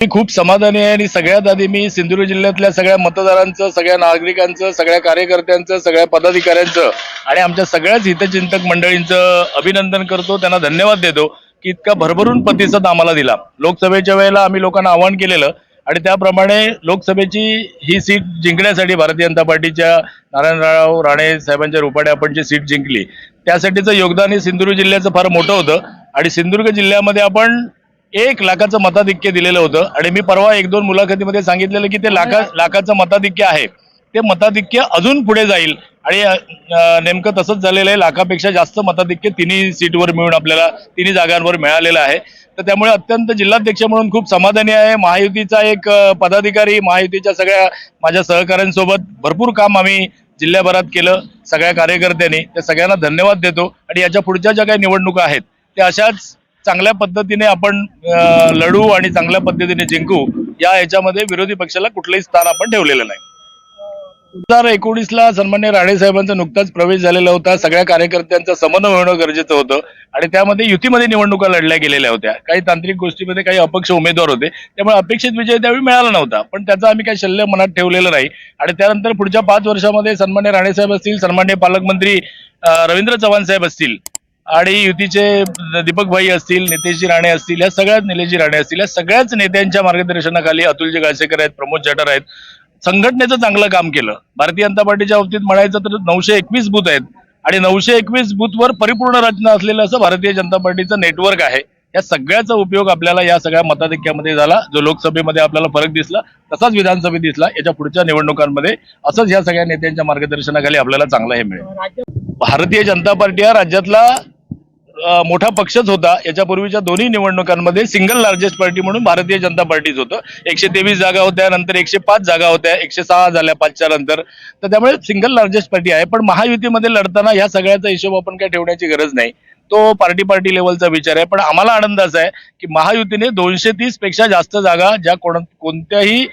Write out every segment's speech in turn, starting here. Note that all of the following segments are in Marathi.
मी खूप समाधानी आहे आणि सगळ्यात आधी मी सिंधुदुर्ग जिल्ह्यातल्या सगळ्या मतदारांचं सगळ्या नागरिकांचं सगळ्या कार्यकर्त्यांचं सगळ्या पदाधिकाऱ्यांचं आणि आमच्या सगळ्याच हितचिंतक मंडळींचं अभिनंदन करतो. त्यांना धन्यवाद देतो की इतका भरभरून प्रतिसाद आम्हाला दिला. लोकसभेच्या वेळेला आम्ही लोकांना आवाहन केलेलं आणि त्याप्रमाणे लोकसभेची ही सीट जिंकण्यासाठी भारतीय जनता पार्टीच्या नारायणराव राणे साहेबांच्या रूपाने आपण जी सीट जिंकली त्यासाठीचं योगदान हे सिंधुदुर्ग जिल्ह्याचं फार मोठं होतं. आणि सिंधुदुर्ग जिल्ह्यामध्ये आपण एक लाखाचं मताधिक्य दिलेलं होतं आणि मी परवा एक दोन मुलाखतीमध्ये सांगितलेलं की ते लाखा लाखाचं मताधिक्य आहे. ते मताधिक्य अजून पुढे जाईल. आणि नेमकं तसंच झालेलं आहे. लाखापेक्षा जास्त मताधिक्य तिन्ही सीटवर मिळून आपल्याला तिन्ही जागांवर मिळालेलं आहे. तर त्यामुळे अत्यंत जिल्हाध्यक्ष म्हणून खूप समाधानी आहे. महायुतीचा एक पदाधिकारी महायुतीच्या सगळ्या माझ्या सहकाऱ्यांसोबत भरपूर काम आम्ही जिल्ह्याभरात केलं. सगळ्या कार्यकर्त्यांनी. त्या सगळ्यांना धन्यवाद देतो. आणि याच्या पुढच्या ज्या काही निवडणुका आहेत त्या अशाच चांगल्या पद्धतीने आपण लढू आणि चांगल्या पद्धतीने जिंकू या याच्यामध्ये विरोधी पक्षाला कुठलंही स्थान आपण ठेवलेलं नाही. दोन हजार एकोणीसला सन्मान्य राणे साहेबांचा नुकताच प्रवेश झालेला होता. सगळ्या कार्यकर्त्यांचा समन्वय होणं गरजेचं होतं. आणि त्यामध्ये युतीमध्ये निवडणुका लढल्या गेलेल्या होत्या. काही तांत्रिक गोष्टीमध्ये काही अपक्ष उमेदवार होते. त्यामुळे अपेक्षित विजय त्यावेळी मिळाला नव्हता. पण त्याचा आम्ही काही शल्य मनात ठेवलेलं नाही. आणि त्यानंतर पुढच्या पाच वर्षामध्ये सन्मान्य राणे साहेब असतील सन्मान्य पालकमंत्री रवींद्र चव्हाण साहेब असतील आणि युतीचे दीपक भाई असतील नितेशजी राणे असतील या सगळ्याच निलेशजी राणे असतील या सगळ्याच नेत्यांच्या मार्गदर्शनाखाली अतुलजी गाळसेकर आहेत प्रमोद जटर आहेत. संघटनेचं चांगलं काम केलं. भारतीय जनता पार्टीच्या बाबतीत म्हणायचं तर नऊशे एकवीस बूथ आहेत. आणि नऊशे एकवीस बूथवर परिपूर्ण रचना असलेलं असं भारतीय जनता पार्टीचं नेटवर्क आहे. या सगळ्याचा उपयोग आपल्याला या सगळ्या मताधिक्यामध्ये झाला. जो लोकसभेमध्ये आपल्याला फरक दिसला तसाच विधानसभेत दिसला. याच्या पुढच्या निवडणुकांमध्ये असंच या सगळ्या नेत्यांच्या मार्गदर्शनाखाली आपल्याला चांगलं हे मिळेल. भारतीय जनता पार्टी हा राज्यातला मोठा पक्षच होता. याच्यापूर्वीच्या दोन्ही निवडणुकांमध्ये सिंगल लार्जेस्ट पार्टी म्हणून भारतीय जनता पार्टीच होतं. एकशे तेवीस जागा होत्या नंतर एकशे पाच जागा होत्या एकशे सहा झाल्या पाचच्या नंतर. तर त्यामुळे सिंगल लार्जेस्ट पार्टी आहे. पण महायुतीमध्ये लढताना ह्या सगळ्याचा हिशोब आपण काय ठेवण्याची गरज नाही. तो पार्टी पार्टी लेवलचा विचार आहे. पण आम्हाला आनंद असा आहे की महायुतीने दोनशे तीसपेक्षा जास्त जागा ज्या कोण कोणत्याही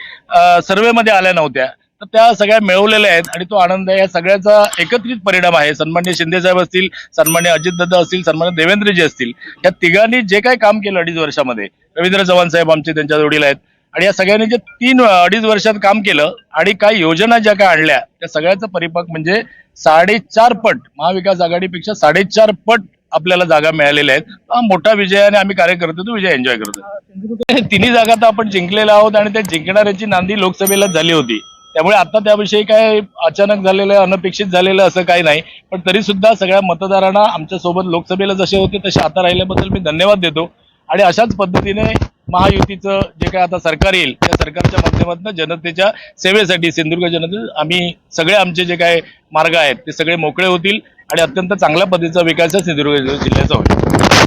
सर्वेमध्ये आल्या नव्हत्या. तर त्या सगळ्या मिळवलेल्या आहेत आणि तो आनंद आहे. या सगळ्याचा एकत्रित परिणाम आहे. सन्मान्य शिंदे साहेब असतील सन्मान्य अजितदादा असतील सन्मान्य देवेंद्रजी असतील या तिघांनी जे काही काम केलं अडीच वर्षामध्ये रवींद्र चव्हाण साहेब आमचे त्यांच्या जोडीला आहेत. आणि या सगळ्यांनी जे तीन अडीच वर्षात काम केलं आणि काही योजना ज्या काय आणल्या त्या सगळ्याचा परिपाक म्हणजे साडेचार पट महाविकास आघाडीपेक्षा साडेचार पट आपल्याला जागा मिळालेल्या आहेत. हा मोठा विजय आणि आम्ही कार्यकर्ते तो विजय एन्जॉय करतो तिन्ही जागा तर आपण जिंकलेल्या आहोत आणि त्या जिंकणाऱ्याची नांदी लोकसभेला झाली होती. त्यामुळे आता त्याविषयी काय अचानक झालेलं अनपेक्षित झालेलं असं काही नाही. पण तरी सुद्धा सगळ्या मतदारांना आमच्यासोबत लोकसभेला जसे होते तसे आता राहिल्याबद्दल मी धन्यवाद देतो. आणि अशाच पद्धतीने महायुतीचं जे काय आता सरकार येईल त्या सरकारच्या माध्यमातून जनतेच्या सेवेसाठी सिंधुदुर्ग जनते आम्ही सगळे आमचे जे काय मार्ग आहेत ते सगळे मोकळे होतील आणि अत्यंत चांगल्या पद्धतीचा विकास हा सिंधुदुर्ग जिल्ह्याचा होईल.